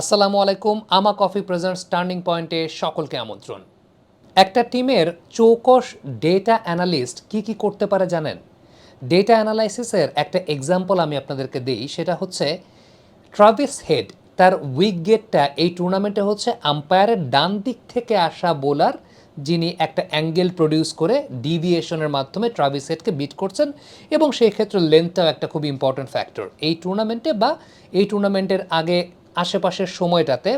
আসসালামু আলাইকুম, আমা কফি প্রেজেন্টস টার্নিং পয়েন্টে সকলকে আমন্ত্রণ। একটা টিমের চৌকস ডেটা অ্যানালিস্ট কি কি করতে পারে জানেন? ডেটা অ্যানালাইসিসের একটা এক্সাম্পল আমি আপনাদেরকে দিই, সেটা হচ্ছে ট্রাভিস হেড, তার উইক গেটটা এই টুর্নামেন্টে হচ্ছে আম্পায়ারের ডান দিক থেকে আসা বোলার যিনি একটা অ্যাঙ্গেল প্রডিউস করে ডিভিয়েশনের মাধ্যমে ট্রাভিস হেডকে বিট করছেন এবং সেই ক্ষেত্রে লেন্থটাও একটা খুব ইম্পর্ট্যান্ট ফ্যাক্টর এই টুর্নামেন্টে বা এই টুর্নামেন্টের আগে আশেপাশের সময়টাতে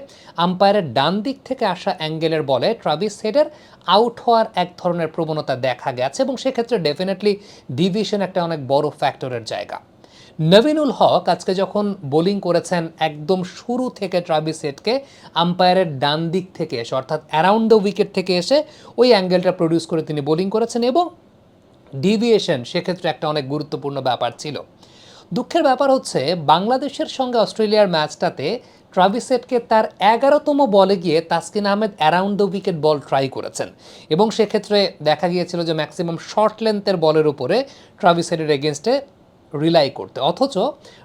আম্পায়ারের ডান দিক থেকে আসা অ্যাঙ্গেলের বলে ট্রাভিস হেডের আউট হওয়ার এক ধরনের প্রবণতা দেখা গেছে এবং সেক্ষেত্রে ডেফিনেটলি ডিভিশন একটা অনেক বড় ফ্যাক্টরের জায়গা। নভিনুল হক আজকে যখন বোলিং করেছেন, একদম শুরু থেকে ট্রাভিস হেডকে আম্পায়ারের ডান দিক থেকে এসে, অর্থাৎ অ্যারাউন্ড দ্য উইকেট থেকে এসে ওই অ্যাঙ্গেলটা প্রডিউস করে তিনি বোলিং করেছেন এবং ডিভিয়েশন সেক্ষেত্রে একটা অনেক গুরুত্বপূর্ণ ব্যাপার ছিল। দুঃখের ব্যাপার হচ্ছে, বাংলাদেশের সঙ্গে অস্ট্রেলিয়ার ম্যাচটাতে ট্রাভিসেটকে তার এগারোতম বলে গিয়ে Taskin Ahmed around the wicket ball try করেছেন। এবং সেক্ষেত্রে দেখা গিয়েছিল যে ম্যাক্সিমাম শর্ট লেন্থের বলের উপরে ট্রাভিসেটের এগেনস্টে রিলাই করতে। অথচ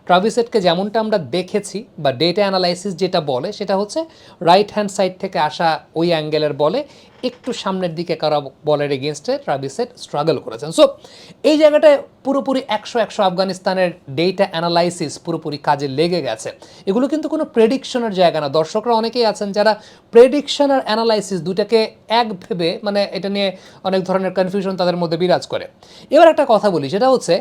ট্রাভিসেটকে যেমনটা আমরা দেখেছি বা ডেটা অ্যানালাইসিস যেটা বলে, সেটা হচ্ছে রাইট হ্যান্ড সাইড থেকে আসা ওই অ্যাঙ্গেলের বলে একটু সামনের দিকে করা বলের এগেনস্টে ট্রাভিসেট স্ট্রাগল করেছেন। সো এই জায়গাটায় পুরোপুরি একশো একশো আফগানিস্তানের ডেটা অ্যানালাইসিস পুরোপুরি কাজে লেগে গেছে। এগুলো কিন্তু কোনো প্রেডিকশনের জায়গা না। দর্শকরা অনেকেই আছেন যারা প্রেডিকশন আর অ্যানালাইসিস দুটাকে এক ভেবে মানে এটা নিয়ে অনেক ধরনের কনফিউশন তাদের মধ্যে বিরাজ করে। এবার একটা কথা বলি, সেটা হচ্ছে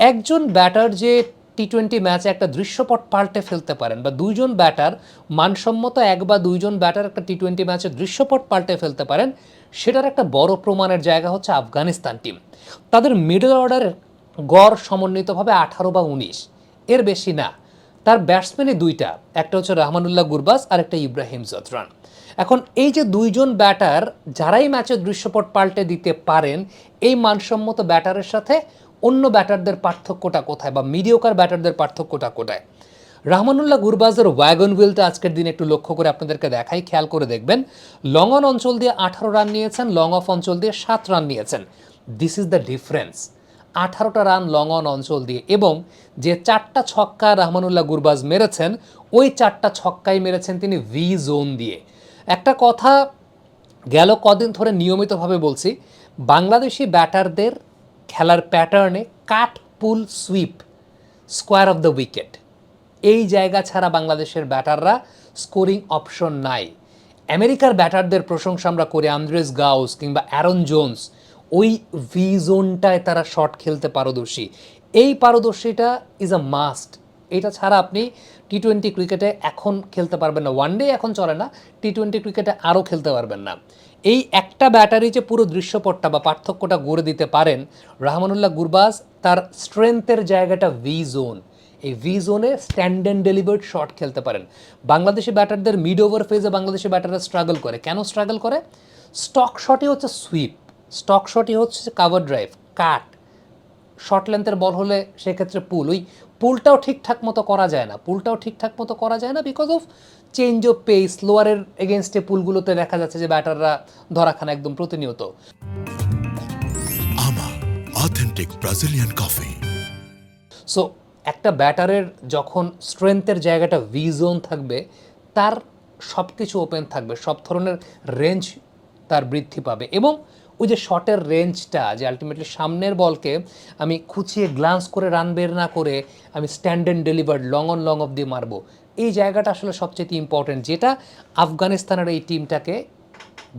একজন ব্যাটার যে টি টোয়েন্টি ম্যাচে একটা দৃশ্যপট পাল্টে ফেলতে পারেন, বা দুইজন ব্যাটার মানসম্মত এক বা দুইজন ব্যাটার একটা টি টোয়েন্টি ম্যাচে দৃশ্যপট পাল্টে ফেলতে পারেন, সেটার একটা বড় প্রমাণের জায়গা হচ্ছে আফগানিস্তান টিম তাদের মিডল অর্ডারের গড় সমন্বিতভাবে আঠারো বা উনিশ, এর বেশি না। তার ব্যাটসম্যানই দুইটা, একটা হচ্ছে রহমানুল্লাহ গুরবাস আর একটা ইব্রাহিম জতরান এখন এই যে দুইজন ব্যাটার যারাই ম্যাচের দৃশ্যপট পাল্টে দিতে পারেন, এই মানসম্মত ব্যাটারের সাথে অন্য ব্যাটারদের পার্থক্যটা কোথায় বা মিডিওকার ব্যাটারদের পার্থক্যটা কোথায়? রহমানুল্লাহ গুরবাজের ওয়াগন হুইলটা আজকের দিনে একটু লক্ষ্য করে আপনাদেরকে দেখাই, খেয়াল করে দেখবেন। লং অন অঞ্চল দিয়ে আঠারো রান নিয়েছেন লং অফ অঞ্চল দিয়ে সাত রান নিয়েছেন। দিস ইজ দ্য ডিফারেন্স আঠারোটা রান লং অন অঞ্চল দিয়ে এবং যে চারটা ছক্কা রহমানুল্লাহ গুরবাজ মেরেছেন, ওই চারটা ছক্কাই মেরেছেন তিনি ভি জোন দিয়ে। একটা কথা গেল কদিন ধরে নিয়মিতভাবে বলছি, বাংলাদেশি ব্যাটারদের খেলার প্যাটার্নে cut pull sweep square off the wicket এই জায়গা ছাড়া বাংলাদেশের ব্যাটাররা স্কোরিং অপশন নাই। আমেরিকার ব্যাটারদের প্রশংসা আমরা করি, আন্দ্রেস গাউস কিংবা অ্যারন জোনস। ওই ভি জোনটায় তারা শট খেলতে পারদর্শী। এই পারদর্শীটা ইজ আ মাস্ট এটা ছাড়া আপনি টি টোয়েন্টি ক্রিকেটে এখন খেলতে পারবেন না। ওয়ান ডে এখন চলে না টি টোয়েন্টি ক্রিকেটে আরও খেলতে পারবেন না। এই একটা ব্যাটারি যে পুরো দৃশ্যপটটা বা পার্থক্যটা গড়ে দিতে পারেন, রহমানুল্লাহ গুরবাজ তার স্ট্রেংথের জায়গাটা ভি জোন এই ভি জোনে স্ট্যান্ড অ্যান্ড ডেলিভার্ড শট খেলতে পারেন। বাংলাদেশি ব্যাটারদের মিড ওভার ফেজে বাংলাদেশি ব্যাটাররা স্ট্রাগল করে। কেন স্ট্রাগল করে? স্টক শটই হচ্ছে সুইপ স্টক শটই হচ্ছে কাভার ড্রাইভ কাট শর্ট লেন্থের বল হলে সেক্ষেত্রে পুল ওই পুলটাও ঠিকঠাক মতো করা যায় না। পুলটাও ঠিকঠাক মতো করা যায় না because of change of pace লোয়ারের এগেনস্টে পুলগুলোতে দেখা যাচ্ছে যে ব্যাটাররা ধরাখানা একদম প্রতিনিয়ত। আমা অথেন্টিক ব্রাজিলিয়ান কফি সো একটা ব্যাটারের যখন স্ট্রেংথের জায়গাটা ভি জোন থাকবে তার সব কিছু ওপেন থাকবে সব ধরনের রেঞ্জ তার বৃদ্ধি পাবে এবং ওই যে শটের রেঞ্জটা যে আলটিমেটলি সামনের বলকে আমি খুঁচিয়ে গ্লান্স করে রান বের না করে আমি stand and delivered long on long off দিয়ে মারবো। এই জায়গাটা আসলে সবচেয়ে ইম্পর্টেন্ট যেটা আফগানিস্তানের এই টিমটাকে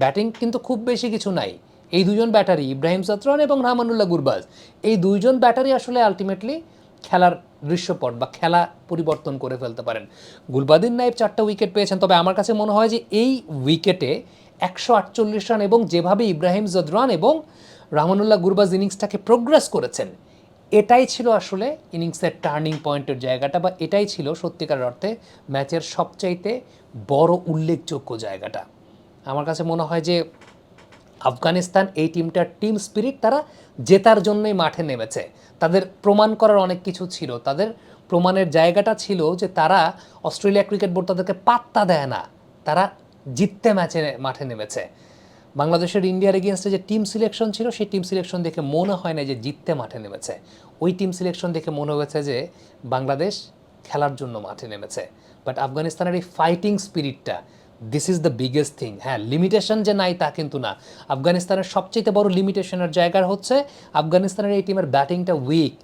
ব্যাটিং কিন্তু খুব বেশি কিছু নাই। এই দুজন ব্যাটারি ইব্রাহিম সাতরান এবং রহমানুল্লাহ গুরবাজ, এই দুইজন ব্যাটারি আসলে আলটিমেটলি খেলার দৃশ্যপট বা খেলা পরিবর্তন করে ফেলতে পারেন। গুলবাদিন নাইব চারটা উইকেট পেয়েছেন, তবে আমার কাছে মনে হয় যে এই উইকেটে একশো আটচল্লিশ রান এবং যেভাবে ইব্রাহিম জদরান এবং রহমানুল্লাহ গুরবাজ ইনিংসটাকে প্রোগ্রেস করেছেন, এটাই ছিল আসলে ইনিংসের টার্নিং পয়েন্টের জায়গাটা বা এটাই ছিল সত্যিকার অর্থে ম্যাচের সবচাইতে বড় উল্লেখযোগ্য জায়গাটা। আমার কাছে মনে হয় যে আফগানিস্তান এই টিমটার টিম স্পিরিট তারা জেতার জন্যই মাঠে নেমেছে। তাদের প্রমাণ করার অনেক কিছু ছিল। তাদের প্রমাণের জায়গাটা ছিল যে তারা অস্ট্রেলিয়া ক্রিকেট বোর্ড তাদেরকে পাত্তা দেয় না। তারা জিততে ম্যাচে মাঠে নেমেছে। বাংলাদেশের ইন্ডিয়ার এগেনস্টে যে টিম সিলেকশন ছিল, সেই টিম সিলেকশন দেখে মনে হয় না যে জিততে মাঠে নেমেছে। ওই টিম সিলেকশন দেখে মনে হয়েছে যে বাংলাদেশ খেলার জন্য মাঠে নেমেছে। বাট আফগানিস্তানের এই fighting স্পিরিটটা this is the biggest thing হ্যাঁ লিমিটেশন যে নাই তা কিন্তু না। আফগানিস্তানের সবচেয়ে বড় লিমিটেশনের জায়গা হচ্ছে, আফগানিস্তানের এই টিমের ব্যাটিংটা উইক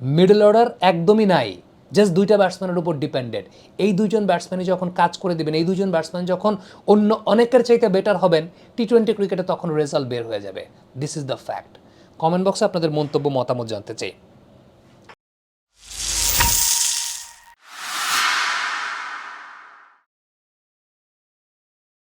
মিডল অর্ডার একদমই নাই। জাস্ট দুইটা ব্যাটসম্যানের উপর ডিপেন্ডেন্ট এই দুজন ব্যাটসম্যানই যখন কাজ করে দেবেন, এই দুজন ব্যাটসম্যান যখন অন্য অনেকের চাইতে বেটার হবেন টি টোয়েন্টি ক্রিকেটে তখন রেজাল্ট বের হয়ে যাবে। This is the fact comment বক্সে আপনাদের মন্তব্য, মতামত জানতে চাই।